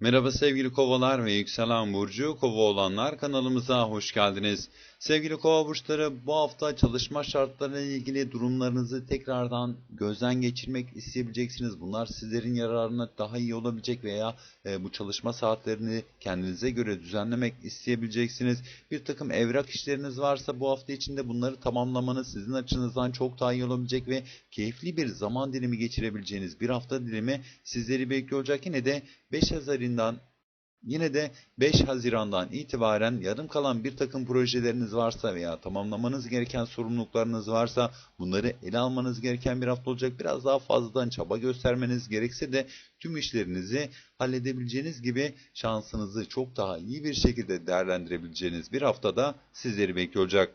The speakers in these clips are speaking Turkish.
Merhaba sevgili kovalar ve yükselen burcu kova olanlar kanalımıza hoş geldiniz. Sevgili kova burçları bu hafta çalışma şartlarıyla ilgili durumlarınızı tekrardan gözden geçirmek isteyebileceksiniz. Bunlar sizlerin yararına daha iyi olabilecek veya e, bu çalışma saatlerini kendinize göre düzenlemek isteyebileceksiniz. Bir takım evrak işleriniz varsa bu hafta içinde bunları tamamlamanız sizin açınızdan çok daha iyi olabilecek ve keyifli bir zaman dilimi geçirebileceğiniz bir hafta dilimi sizleri bekliyor olacak. Yine de 5 Haziran'dan Yine de 5 Haziran'dan itibaren yarım kalan bir takım projeleriniz varsa veya tamamlamanız gereken sorumluluklarınız varsa bunları ele almanız gereken bir hafta olacak. Biraz daha fazladan çaba göstermeniz gerekse de tüm işlerinizi halledebileceğiniz gibi şansınızı çok daha iyi bir şekilde değerlendirebileceğiniz bir haftada sizleri bekliyor olacak.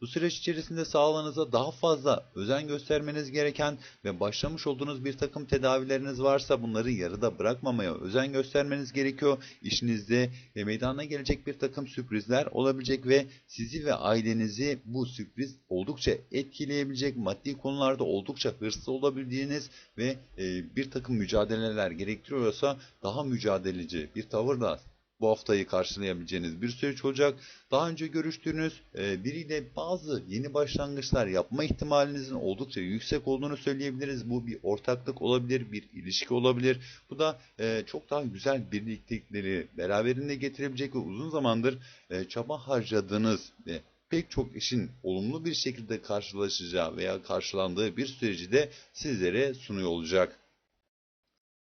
Bu süreç içerisinde sağlığınıza daha fazla özen göstermeniz gereken ve başlamış olduğunuz bir takım tedavileriniz varsa bunları yarıda bırakmamaya özen göstermeniz gerekiyor. İşinizde ve meydana gelecek bir takım sürprizler olabilecek ve sizi ve ailenizi bu sürpriz oldukça etkileyebilecek maddi konularda oldukça hırslı olabildiğiniz ve e, bir takım mücadeleler gerektiriyorsa daha mücadeleci bir tavırla bu haftayı karşılayabileceğiniz bir süreç olacak. Daha önce görüştüğünüz e, biriyle bazı yeni başlangıçlar yapma ihtimalinizin oldukça yüksek olduğunu söyleyebiliriz. Bu bir ortaklık olabilir, bir ilişki olabilir. Bu da e, çok daha güzel birliktelikleri beraberinde getirebilecek ve uzun zamandır e, çaba harcadığınız ve pek çok işin olumlu bir şekilde karşılaşacağı veya karşılandığı bir süreci de sizlere sunuyor olacak.